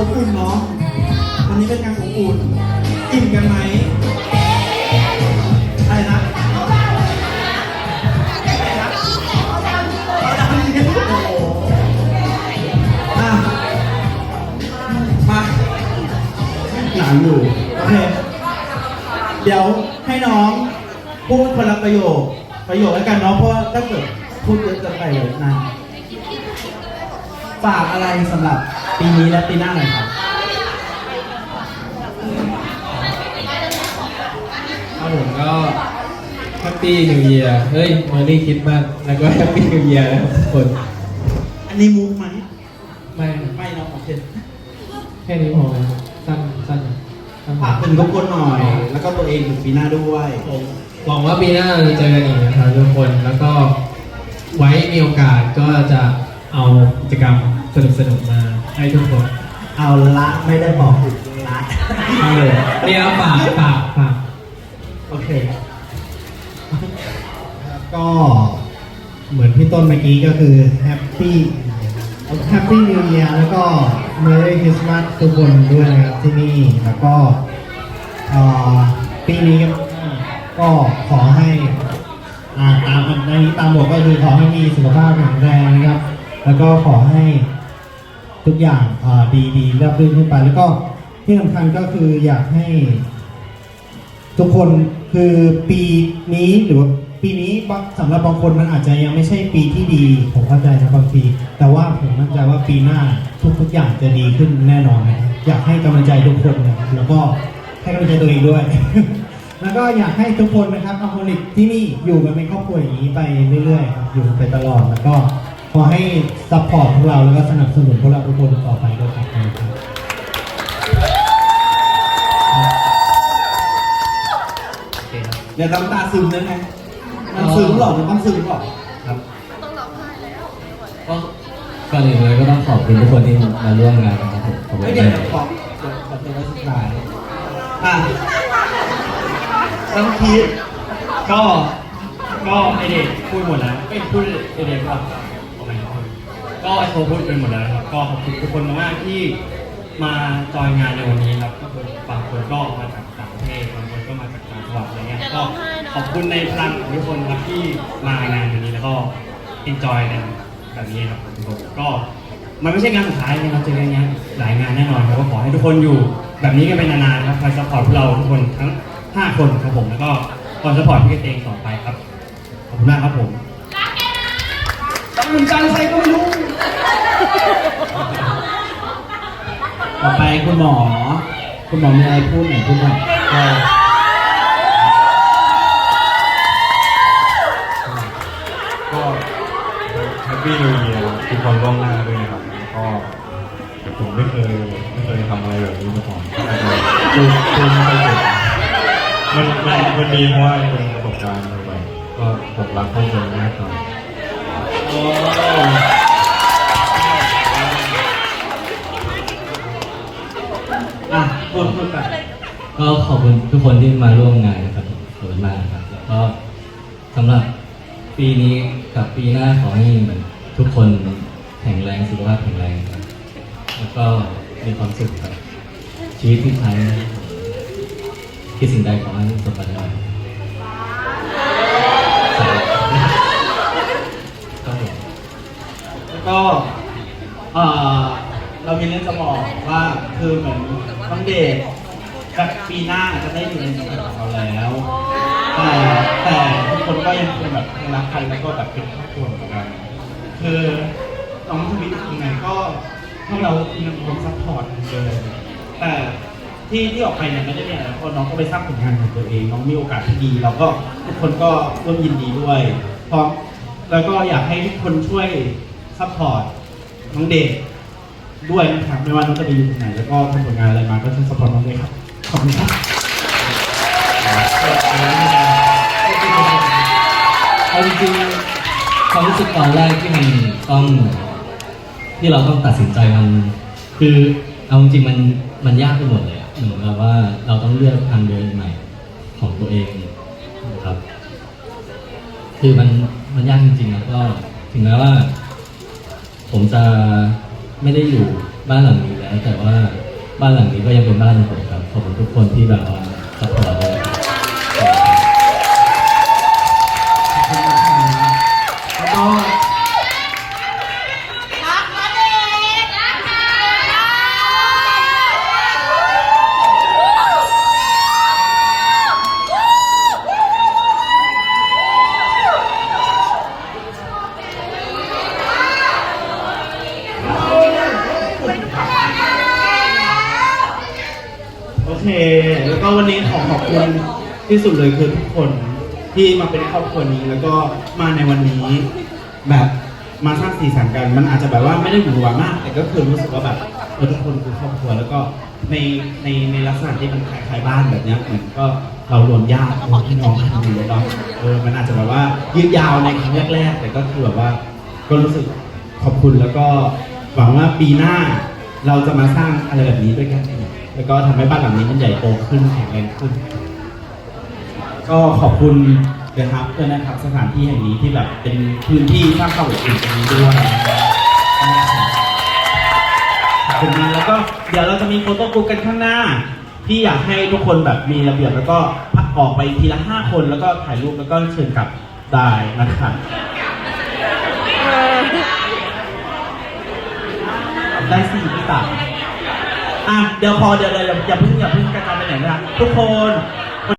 อบอุ่นเนาะวันนี้เป็นงานอบอุ่นอิ่มกันไหมอะไรนะอะไรนะเอาดาวนี่โอ้โหอะมาหนาอยู่โอเคเดี๋ยวให้น้องพูดคนละประโยคประโยคแล้วกันเนาะเพราะถ้าเกิดพูดเยอะเกินไปเลยนะ ฝากอะไรสำหรับปีนี้และปีหน้าหน่อยครับครับผมก็แฮปปี้นิวเยียร์เฮ้ยมอร์นิ่งคิดมากแล้วก็แฮปปี้นิวเยียร์นะครับทุกคนอันนี้มุกไหมไม่ไม่เนาะโอเคแค่นี้พอสั้นสั้นสั้นฝากถึงทุกคนหน่อย แล้วก็ตัวเองถึงปีหน้าด้วยผมหวังว่าปีหน้าเราจะเจอกันอีกนะครับทุกคนแล้วก็ไว้มีโอกาสก็จะ เอากิจกรรมสนุกๆมาให้ทุกคนเอาละไม่ได้บอกถึงละเอาเลยเนี่ยฝากฝากฝากโอเคก็เหมือนพี่ต้นเมื่อกี้ก็คือแฮปปี้แฮปปี้นิว e ย r แล้วก็เม r รี่คริสต์มาสทุกคนด้วยนะครับที่นี่แล้วก็ปีนี้ก็ขอให้อ่าตามในตามบทก็คือขอให้มีสุขภาพแข็งแรงนะครับ แล้วก็ขอให้ทุกอย่างดีดีๆราบรื่นขึ้นไป แล้วก็ที่สำคัญก็คืออยากให้ ทุกคนคือปีนี้หรือว่าปีนี้บางสำหรับบางคนมันอาจจะยังไม่ใช่ปีที่ดีผมเข้าใจนะบางทีแต่ว่าผมมั่นใจว่าปีหน้าทุกๆอย่างจะดีขึ้นแน่นอนนะอยากให้กำลังใจทุกคนนะแล้วก็ให้กำลังใจตัวเองด้วย แล้วก็อยากให้ทุกคนนะครับอโมลิกที่นี่อยู่กันเป็นครอบครัวอย่างนี้ไปเรื่อยๆครับอยู่ไปตลอดแล้วก็ ขอให้ซัพพอร์ตพวกเราแล้วก็สนับสนุนพวกเราทุกคนต่อไปด้วยครับขอบคุณครับเดี๋ยวน้ำตาซึมได้ไหมมันซึมหรอมันต้องซึมหรอครับก็ก่อนอื่นเลยก็ต้องขอบคุณทุกคนที่มาร่วมงานนะครับผมขอบคุณไม่เดี๋ยวเดี๋ยวขอเดี๋ยวขอตัวไว้สุดท้ายอะต้องคิดก็ก็ไอเด็กพูดหมดแล้วไม่พูดไอเด็กก็เอา ก็ไอโฟพูดไปหมดแล้วครับ ก็ขอบคุณทุกคนมากๆที่มาจอยงานในวันนี้ครับ ก็คือบางคนก็มาจากต่างประเทศบางคนก็มาจากต่างจังหวัดอะไรเงี้ย ก็ขอบคุณในพลังของทุกคนครับที่มางานวันนี้แล้วก็เอนจอยกันแบบนี้ครับทุกคนก็มันไม่ใช่งานสุดท้ายนะครับ เจอกันงานหลายงานแน่นอนครับก็ขอให้ทุกคนอยู่แบบนี้กันไปนานๆครับคอยซัพพอร์ตพวกเราทุกคนทั้ง 5 คนครับผม แล้วก็คอยซัพพอร์ตพี่กระเตงต่อไปครับ ขอบคุณมากครับผมรักกันจังใครก็ไม่รู้ ต่อไป คุณหมอ คุณหมอมีอะไรพูดหน่อยพูดหน่อยก็ก็แฮปปี้นิวเยียร์ทุกคนร่วมหน้าด้วยนะครับก็ผมไม่เคยไม่เคยทำอะไรแบบนี้มาก่อนคือคือไม่เคยเก่งมันมันมันดีเพราะว่าเป็นประสบการณ์ใหม่ๆก็ผมรักพวกคนมากครับ โอ้ อะพูดพูดกันก็ขอบคุณทุกคนที่มาร่วมงานนะครับขอบคุณมากครับ แล้วก็สำหรับปีนี้กับปีหน้าขอให้ทุกคนแข็งแรงสุขภาพแข็งแรงครับ แล้วก็มีความสุขกับ ชีวิตที่ใช้คิดสิ่งใดขอให้สมปรารถนาสาธุครับผมแล้วก็เอ่อ เรามีเรื่องจะบอกว่าคือเหมือนน้องเดชกับปีหน้าจะได้อยู่ในสังกัดของเราแล้วแต่แต่ทุกคนก็ยังคงแบบรักกันแล้วก็แบบเป็นครอบครัวเหมือนกันคือน้องทวิตยังไงก็ให้เรายังคงซัพพอร์ตเหมือนเดิมแต่ที่ที่ออกไปเนี่ยไม่ได้มีอะไรเพราะน้องก็ไปสร้างผลงานของตัวเอง น้องมีโอกาสที่ดีแล้วก็ทุกคนก็ร่วมยินดีด้วยพร้อมแล้วก็อยากให้ทุกคนช่วยซัพพอร์ตน้องเดช ด้วยนะครับไม่ว่าน้องจะไปอยู่ตรงไหนแล้วก็ทำผลงานอะไรมาก็ช่วยซัพพอร์ตน้องด้วยครับขอบคุณครับเอาจริงๆความรู้สึกตอนแรกที่มันต้องที่เราต้องตัดสินใจมัน คือเอาจริงๆมันมันยากไปหมดเลยอะเหมือนกับว่าเราต้องเลือกทางเดินใหม่ของตัวเองนะครับ คือมันมันยากจริงๆแล้วก็ถึงแม้ว่า ผมจะ ไม่ได้อยู่บ้านหลังนี้แล้วแต่ว่าบ้านหลังนี้ก็ยังเป็นบ้านของผมครับขอบคุณทุกคนที่แบบว่าสปอร์ต แล้วก็วันนี้ขอขอบคุณที่สุดเลยคือทุกคนที่มาเป็นครอบครัวนี้แล้วก็มาในวันนี้แบบมาสร้างสีสันกัน มันอาจจะแบบว่าไม่ได้หวือหวามาก แต่ก็คือรู้สึกว่าแบบเออทุกคนคือครอบครัวแล้วก็ในในในลักษณะที่มันคล้ายๆบ้านแบบเนี้ยเหมือนก็เรารวมญาติรวมพี่น้องกันอยู่แล้วเออมันอาจจะแบบว่ายืดยาวในครั้งแรกๆแต่ก็คือแบบว่า ก็รู้สึกขอบคุณแล้วก็หวังว่าปีหน้าเราจะมาสร้างอะไรแบบนี้ด้วยกันอีก แล้วก็ทำให้บ้านหลังนี้มันใหญ่โตขึ้นแข็งแรงขึ้น ก็ขอบคุณนะครับด้วยนะครับ สถานที่แห่งนี้ที่แบบเป็นพื้นที่สร้างความอบอุ่นตรงนี้ด้วยนะครับขอบคุณมากแล้วก็เดี๋ยวเราจะมีโฟโต้กรุ๊ปกันข้างหน้า ที่อยากให้ทุกคนแบบมีระเบียบแล้วก็พักออกไปทีละห้าคนแล้วก็ถ่ายรูปแล้วก็เชิญกลับได้นะครับได้สี่พี่ตา อะเดี๋ยวพอเดี๋ยวเดี๋ยวอย่าเพิ่งอย่าเพิ่งกระจายไปไหนนะทุกคน